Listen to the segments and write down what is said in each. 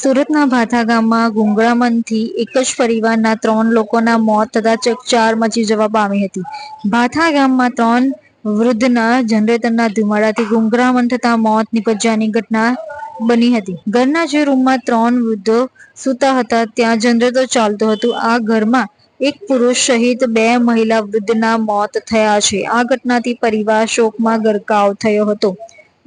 સુરતના ભાથા ગામમાં ગુંગળામણથી એક જ પરિવારના ત્રણ લોકોના મોત થતા ચકચાર મચી જવા પામી હતી. ભાથા ગામમાં ત્રણ વૃદ્ધના જનરેટરના ધુમાડાથી ગુંગળામણ થતા મોત નિપજ્યાની ઘટના બની હતી. ઘરના જે રૂમમાં ત્રણ વૃદ્ધો સૂતા હતા, ત્યાં જનરેટર ચાલતું હતું. આ ઘરમાં એક પુરુષ સહિત બે મહિલા વૃદ્ધના મોત થયા છે. આ ઘટનાથી પરિવાર શોકમાં ગરકાવ થયો હતો.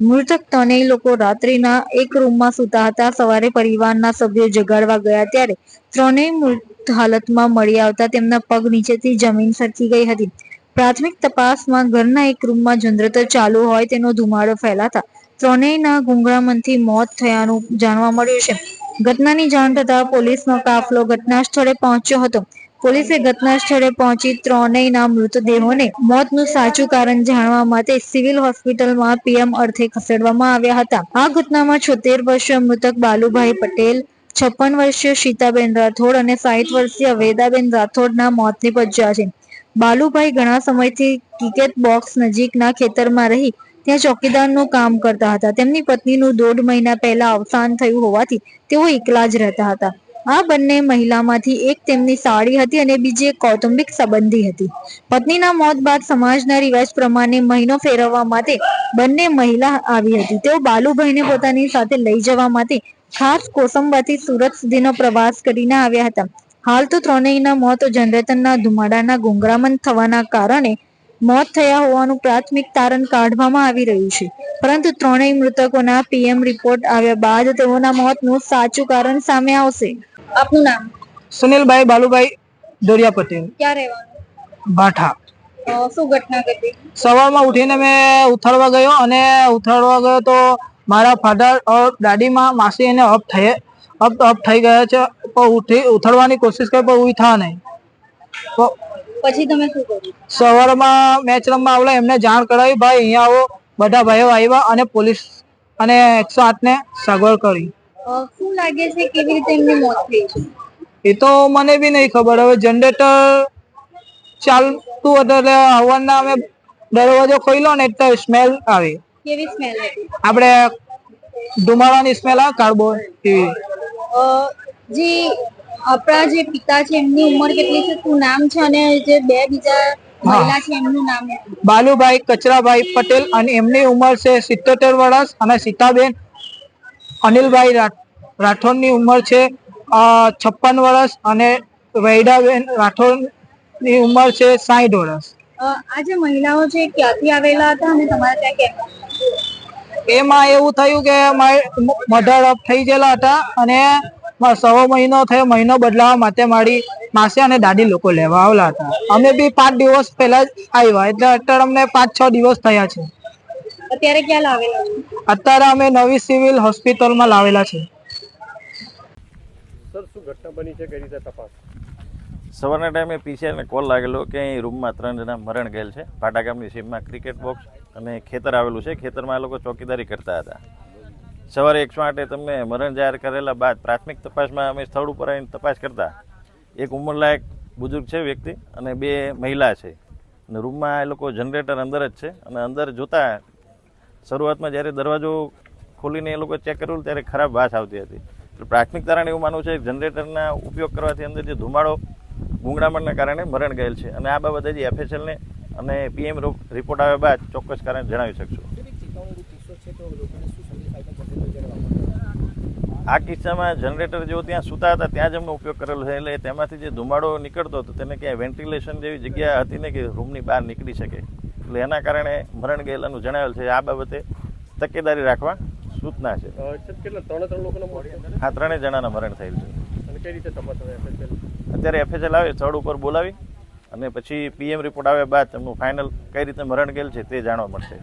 મૃતક ત્રણેય લોકો રાત્રિના એક રૂમમાં સૂતા હતા. સવારે પરિવારના સભ્યો જગાડવા ગયા ત્યારે ત્રણેય મૃત હાલતમાં મળી આવતા તેમના પગ નીચેથી જમીન સરકી ગઈ હતી. પ્રાથમિક તપાસમાં ઘરના એક રૂમમાં જનરેટર ચાલુ હોય તેનો ધુમાડો ફેલાતા ત્રણેયના ગુંગળામણથી મોત થયાનું જાણવા મળ્યું છે. ઘટનાની જાણ થતાં પોલીસનો કાફલો ઘટના સ્થળે પહોંચ્યો હતો. પોલીસે ઘટના સ્થળે પહોંચી ત્રણેયના મૃતદેહોને મોતનું સાચું કારણ જાણવા માટે સિવિલ હોસ્પિટલમાં પીએમ અર્થે ખસેડવામાં આવ્યા હતા. આ ઘટનામાં છોતેર વર્ષીય મૃતક બાલુભાઈ પટેલ, છપ્પન વર્ષીય સીતાબેન રાઠોડ અને સાહીઠ વર્ષીય વેદાબેન રાઠોડના મોત નિપજ્યા છે. બાલુભાઈ ઘણા સમયથી ક્રિકેટ બોક્સ નજીકના ખેતરમાં રહી ત્યાં ચોકીદારનું કામ કરતા હતા. તેમની પત્નીનું દોઢ મહિના પહેલા અવસાન થયું હોવાથી તેઓ એકલા જ રહેતા હતા. આ બંને મહિલામાંથી એક તેમની સાળી હતી અને બીજી એક કૌટુંબિક સંબંધી હતી. પત્નીના મોત બાદ સમાજના રિવાજ પ્રમાણે મહિનો ફેરવવા માટે બંને મહિલા આવી હતી. તેઓ બાલુભાઈને પોતાની સાથે લઈ જવા માટે ખાસ કોસંબાથી સુરત સુધીનો પ્રવાસ કરીને આવ્યા હતા. હાલ તો ત્રણેયના મોત જનરેટરના ધુમાડાના ગુંગરામન થવાના કારણે મોત થયા હોવાનું પ્રાથમિક તારણ કાઢવામાં આવી રહ્યું છે. પરંતુ ત્રણેય મૃતકોના પીએમ રિપોર્ટ આવ્યા બાદ તેઓના મોતનું સાચું કારણ સામે આવશે. આપનું નામ? સુનિલભાઈ બાલુભાઈ દોરિયા પટેલ ક્યાં રહેવાનું? ભાઠા શું ઘટના ઘટી? સવારમાં ઉઠીને મેં ઉથાળવા ગયો અને ઉથાળવા ગયો તો મારા ફાધર દાદીમાં માસી એને અપ થઈ અપ અપ થઈ ગયા છે. પણ ઉઠી ઉથાળવાની કોશિશ કરી પણ ઉઠા નહીં. તો પછી તમે શું કર્યું? સવારમાં મેચ રમવા આવેલા એમને જાણ કરાવી ભાઈ અહીંયા આવો. બધા ભાઈઓ આવ્યા અને પોલીસ અને એકસો આઠને સગવડ કરી. શું લાગે છે કેવી રીતે એમની મોત થઈ છે? એ તો મને બી નહીં ખબર. હવે જનરેટર ચાલતું હતું એટલે હવાના અમે દરવાજો ખોલ્યો ને એટલે સ્મેલ આવી. કેવી સ્મેલ હતી? આપણે ધુમાડાની સ્મેલ આવે કાર્બો એવી જે આપણા જે પિતા છે એમની ઉંમર કેટલી છે શું નામ છે અને જે બે બીજા મહિલા છે એમનું નામ બાલુભાઈ કચરાભાઈ પટેલ અને એમની ઉંમર છે સિત્તોતેર વર્ષ અને સીતાબેન અનિલભાઈ રાઠ- રાઠોડની ઉંમર છે છપ્પન વર્ષ અને વૈડાબેન રાઠોડની ઉંમર છે સાઠ વર્ષ. આ જે મહિલાઓ છે ક્યાંથી આવેલા હતા અને તમારા ત્યાં એમાં એવું થયું કે મધર અપ થઈ ગયેલા હતા અને સવો સવા મહિનો થયો મહિનો બદલાવા માટે મારી માસી અને દાદી લોકો લેવા આવેલા હતા. અમે બી પાંચ દિવસ પહેલા જ આવ્યા એટલે અત્યારે અમને પાંચ છ દિવસ થયા છે. અત્યારે ક્યાં લાવેલા છો? અત્યારે અમે નવી સિવિલ હોસ્પિટલમાં લાવેલા છે. સર શું ઘટના બની છે? કઈ રીતે તપાસ? સવારના ટાઈમે પીસીઆઈને કોલ લાગેલો કે અહીં રૂમમાં ત્રણ જણા મરણ ગયેલ છે. પાટા ગામની સીમમાં ક્રિકેટ બોક્સ અને ખેતર આવેલું છે. ખેતરમાં આ લોકો ચોકીદારી કરતા હતા. સવારે એકસો આઠે તમને મરણ જાહેર કરેલા બાદ પ્રાથમિક તપાસમાં અમે સ્થળ ઉપર આવીને તપાસ કરતા. એક ઉંમરલાયક બુઝુર્ગ છે વ્યક્તિ અને બે મહિલા છે. અને રૂમમાં એ લોકો જનરેટર અંદર જ છે. અને અંદર જોતા શરૂઆતમાં જ્યારે દરવાજો ખોલીને એ લોકો ચેક કર્યું ત્યારે ખરાબ વાસ આવતી હતી. પ્રાથમિક તારણ એવું માનવું છે કે જનરેટરના ઉપયોગ કરવાથી અંદર જે ધુમાડો ગુંગળામણના કારણે મરણ ગયેલ છે. અને આ બાબતે હજી એફએસએલને અને પીએમ રિપોર્ટ આવ્યા બાદ ચોક્કસ કારણ જણાવી શકશું. આ કિસ્સામાં જનરેટર જેઓ ત્યાં સૂતા હતા, ત્યાં જ એમનો ઉપયોગ કરેલો છે. એટલે તેમાંથી જે ધુમાડો નીકળતો હતો, તેને ક્યાંય વેન્ટિલેશન જેવી જગ્યા હતી ને કે રૂમની બહાર નીકળી શકે. એટલે એના કારણે મરણ ગયેલાનું જણાવેલ છે. આ બાબતે તકેદારી રાખવા સૂચના છે? આ ત્રણેય જણાના મરણ થયેલ છે. અને કઈ રીતે તપાસ હવે અત્યારે એફએસએલ આવે સ્થળ ઉપર બોલાવી અને પછી પીએમ રિપોર્ટ આવ્યા બાદ એમનું ફાઇનલ કઈ રીતે મરણ ગયેલ છે તે જાણવા મળશે.